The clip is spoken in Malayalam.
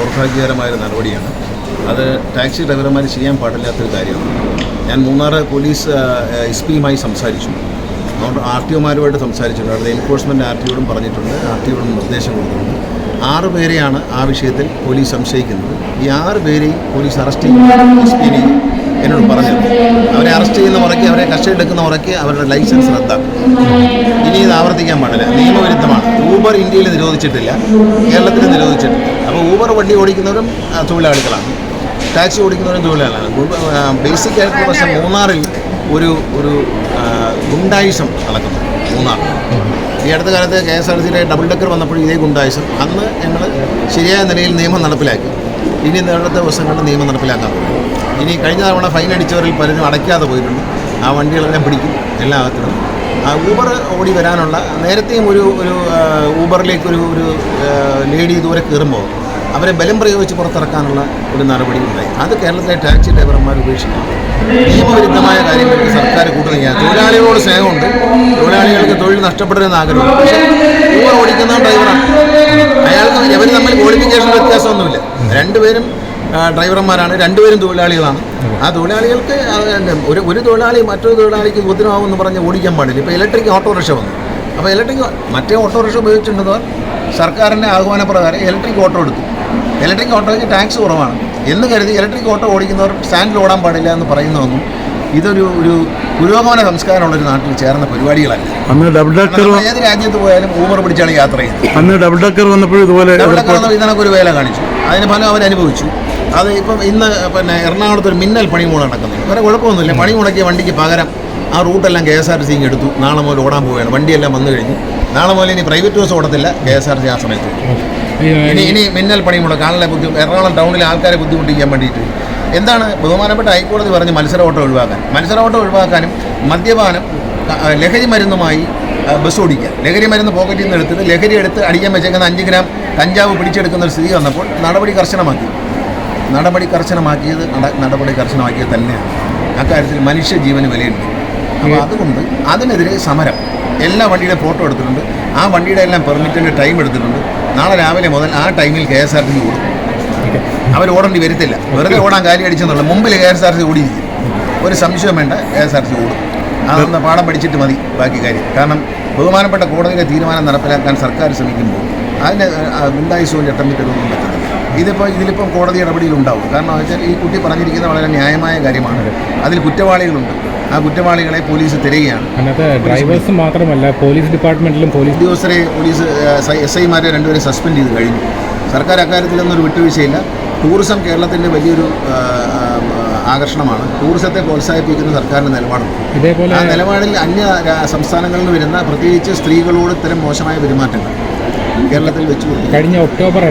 ദൗർഭാഗ്യകരമായ നടപടിയാണ്. അത് ടാക്സി ഡ്രൈവർമാർ ചെയ്യാൻ പാടില്ലാത്തൊരു കാര്യമാണ്. ഞാൻ മൂന്നാർ പോലീസ് എസ് പിയുമായി സംസാരിച്ചു. അതുകൊണ്ട് ആർ ടി ഒമാരുമായിട്ട് സംസാരിച്ചിട്ടുണ്ട്. അവിടുത്തെ എൻഫോഴ്സ്മെന്റ് ആർ ടിയോടും പറഞ്ഞിട്ടുണ്ട്. ആർ ടിയോടും നിർദ്ദേശം കൊടുത്തിട്ടുണ്ട്. ആറ് പേരെയാണ് ആ വിഷയത്തിൽ പോലീസ് സംശയിക്കുന്നത്. ഈ ആറ് പേരെയും പോലീസ് അറസ്റ്റ് ചെയ്യും എസ് പിനെയും എന്നോട് പറഞ്ഞത്. അവരെ അറസ്റ്റ് ചെയ്യുന്ന മുറയ്ക്ക് അവരെ കസ്റ്റഡി എടുക്കുന്ന മുറയ്ക്ക് അവരുടെ ലൈസൻസ് റദ്ദാക്കും. ഇനി ഇത് ആവർത്തിക്കാൻ പാടില്ല. നിയമവിരുദ്ധമാണ്. ഊബർ ഇന്ത്യയിൽ നിരോധിച്ചിട്ടില്ല. കേരളത്തിൽ നിരോധിച്ചിട്ടില്ല. അപ്പോൾ ഊബർ വണ്ടി ഓടിക്കുന്നവരും തൊഴിലാളികളാണ്. ടാക്സി ഓടിക്കുന്നവരും തൊഴിലാളികളാണ്. ബേസിക് ആയിട്ടുള്ള പ്രശ്നം മൂന്നാറിൽ ഒരു ഒരു ഗുണ്ടായുസം നടക്കുന്നു. മൂന്നാർ ഈ അടുത്ത കാലത്ത് കെ എസ് ആർ സിയുടെ ഡബിൾ ഡെക്കർ വന്നപ്പോൾ ഇതേ ഗുണ്ടായുസം. അന്ന് ഞങ്ങൾ ശരിയായ നിലയിൽ നിയമം നടപ്പിലാക്കി. ഇനി നേരത്തെ ദിവസങ്ങളിൽ നിയമം നടപ്പിലാക്കാൻ ഇനി കഴിഞ്ഞ തവണ ഫൈൻ അടിച്ചവരിൽ പലരും അടയ്ക്കാതെ പോയിട്ടുണ്ട്. ആ വണ്ടികളെല്ലാം പിടിക്കും എല്ലാം അകത്തും ആ ഊബർ ഓടി വരാനുള്ള നേരത്തെയും ഒരു ഒരു ഊബറിലേക്ക് ഒരു ഒരു ലേഡി ദൂരെ കയറുമ്പോൾ അവരെ ബലം പ്രയോഗിച്ച് പുറത്തിറക്കാനുള്ള ഒരു നടപടി ഉണ്ടായി. അത് കേരളത്തിലെ ടാക്സി ഡ്രൈവർമാർ ഉപേക്ഷിക്കണം. നിയമവിരുദ്ധമായ കാര്യങ്ങൾക്ക് സർക്കാർ കൂട്ടുനിൽക്കുക തൊഴിലാളികളോട് സ്നേഹമുണ്ട്. തൊഴിലാളികൾക്ക് തൊഴിൽ നഷ്ടപ്പെടരുതെന്ന് ആഗ്രഹമുണ്ട്. പക്ഷേ ഊബർ ഓടിക്കുന്ന ഡ്രൈവറാണ്. അയാൾക്ക് അവർ തമ്മിൽ ക്വാളിഫിക്കേഷൻ വ്യത്യാസമൊന്നുമില്ല. രണ്ടുപേരും ഡ്രൈവർമാരാണ്. രണ്ടുപേരും തൊഴിലാളികളാണ്. ആ തൊഴിലാളികൾക്ക് ഒരു ഒരു തൊഴിലാളി മറ്റൊരു തൊഴിലാളിക്ക് ഉപദ്രവമെന്ന് പറഞ്ഞ് ഓടിക്കാൻ പാടില്ല. ഇപ്പോൾ ഇലക്ട്രിക് ഓട്ടോറിക്ഷ വന്നു. അപ്പോൾ ഇലക്ട്രിക് മറ്റേ ഓട്ടോറിക്ഷ ഉപയോഗിച്ചിട്ടുണ്ടെന്ന് സർക്കാരിന്റെ ആഹ്വാന പ്രകാരം ഇലക്ട്രിക് ഓട്ടോ എടുത്തു. ഇലക്ട്രിക് ഓട്ടോയ്ക്ക് ടാക്സ് കുറവാണ്. എന്ന് കരുതി ഇലക്ട്രിക് ഓട്ടോ ഓടിക്കുന്നവർ സ്റ്റാൻഡിൽ ഓടാൻ പാടില്ല എന്ന് പറയുന്നതൊന്നും ഇതൊരു ഒരു പുരോഗമന സംസ്കാരമുള്ളൊരു നാട്ടിൽ ചേർന്ന പരിപാടികളല്ല. അന്ന് ഡബിൾ ഡക്കർ ഏത് രാജ്യത്ത് പോയാലും ഊബർ പിടിച്ചാണ് യാത്ര ചെയ്യുന്നത്. അന്ന് ഡബിൾ ഡക്കർ വന്നപ്പോഴും ഇതുപോലെ അവിടെ കിടന്ന ഇതിനൊക്കെ ഒരു വേല കാണിച്ചു. അതിന് ഫലം അവർ അനുഭവിച്ചു അത് ഇപ്പം ഇന്ന് പിന്നെ എറണാകുളത്ത് ഒരു മിന്നൽ പണിമുട നടക്കുന്നത് വേറെ കുഴപ്പമൊന്നുമില്ല. പണി മുടക്കിയ വണ്ടിക്ക് പകരം ആ റൂട്ടെല്ലാം കെ എസ് ആർ ടി സിക്ക് എടുത്തു. നാളെ മുതൽ ഓടാൻ പോവുകയാണ്. വണ്ടിയെല്ലാം വന്നു കഴിഞ്ഞു. നാളെ മുതൽ ഇനി പ്രൈവറ്റ് ബസ് ഓടത്തില്ല. കെ എസ് ആർ ടി ആ സമയത്ത്. ഇനി ഇനി മിന്നൽ പണി മുടക്കം ആളെ ബുദ്ധി എറണാകുളം ടൗണിലെ ആൾക്കാരെ ബുദ്ധിമുട്ടിക്കാൻ വേണ്ടിയിട്ട്. എന്താണ്? ബഹുമാനപ്പെട്ട ഹൈക്കോടതി പറഞ്ഞ് മത്സര ഓട്ടം ഒഴിവാക്കാൻ. മത്സര ഓട്ടം ഒഴിവാക്കാനും മദ്യപാനം ലഹരി മരുന്നുമായി ബസ് ഓടിക്കുക ലഹരി മരുന്ന് പോക്കറ്റിൽ നിന്ന് എടുത്തിട്ട് ലഹരി എടുത്ത് അടിക്കാൻ വെച്ചേക്കുന്ന അഞ്ച് ഗ്രാം കഞ്ചാവ് പിടിച്ചെടുക്കുന്ന ഒരു സ്ഥിതി വന്നപ്പോൾ നടപടി കർശനമാക്കി. നടപടി കർശനമാക്കിയത് നട- നടപടി കർശനമാക്കിയത് തന്നെയാണ്. അക്കാര്യത്തിൽ മനുഷ്യ ജീവന് വിലയുണ്ട്. അപ്പോൾ അതുകൊണ്ട് അതിനെതിരെ സമരം. എല്ലാ വണ്ടിയുടെ ഫോട്ടോ എടുത്തിട്ടുണ്ട്. ആ വണ്ടിയുടെ എല്ലാം പെർമിറ്റിന്റെ ടൈം എടുത്തിട്ടുണ്ട്. നാളെ രാവിലെ മുതൽ ആ ടൈമിൽ K S R T C ഓടും. അവർ ഓടേണ്ടി വരത്തില്ല. വെറുതെ ഓടാൻ കാര്യം അടിച്ചെന്നുള്ള മുമ്പിൽ K S R T C ഓടിയിരിക്കും ഒരു സംശയം വേണ്ട K S R T C ഓടും. അതൊന്ന് പാഠം പഠിച്ചിട്ട് മതി ബാക്കി കാര്യം. കാരണം ബഹുമാനപ്പെട്ട കോടതിയുടെ തീരുമാനം നടപ്പിലാക്കാൻ സർക്കാർ ശ്രമിക്കുമ്പോൾ അതിന് ഗുണ്ടായുസവും ചട്ടമ്പിത്തരവും പറ്റുന്നില്ല ഇതിപ്പോൾ ഇതിലിപ്പം കോടതി നടപടിയിൽ ഉണ്ടാവും കാരണം എന്ന് വെച്ചാൽ ഈ കുട്ടി പറഞ്ഞിരിക്കുന്ന വളരെ ന്യായമായ കാര്യമാണ്. അതിൽ കുറ്റവാളികളുണ്ട്. ആ കുറ്റവാളികളെ പോലീസ് തിരയുകയാണ്. അന്നത്തെ ഡ്രൈവേഴ്സ് മാത്രമല്ല പോലീസ് ഡിപ്പാർട്ട്മെന്റിലും പോലീസ് ഉദ്യോഗസ്ഥരെ പോലീസ് എസ് ഐമാരെ രണ്ടുപേരെ സസ്പെൻഡ് ചെയ്ത് കഴിഞ്ഞു. സർക്കാർ അക്കാര്യത്തിലൊന്നും ഒരു വിട്ടുവീഴ്ചയില്ല. ടൂറിസം കേരളത്തിന്റെ വലിയൊരു ആകർഷണമാണ്. ടൂറിസത്തെ പ്രോത്സാഹിപ്പിക്കുന്ന സർക്കാരിന്റെ നിലപാടുണ്ട് ഇതേപോലെ ആ നിലപാടിൽ അന്യ സംസ്ഥാനങ്ങളിൽ നിന്ന് വരുന്ന പ്രത്യേകിച്ച് സ്ത്രീകളോട് ഇത്തരം മോശമായ പെരുമാറ്റങ്ങൾ കേരളത്തിൽ വെച്ചു കഴിഞ്ഞ ഒക്ടോബർ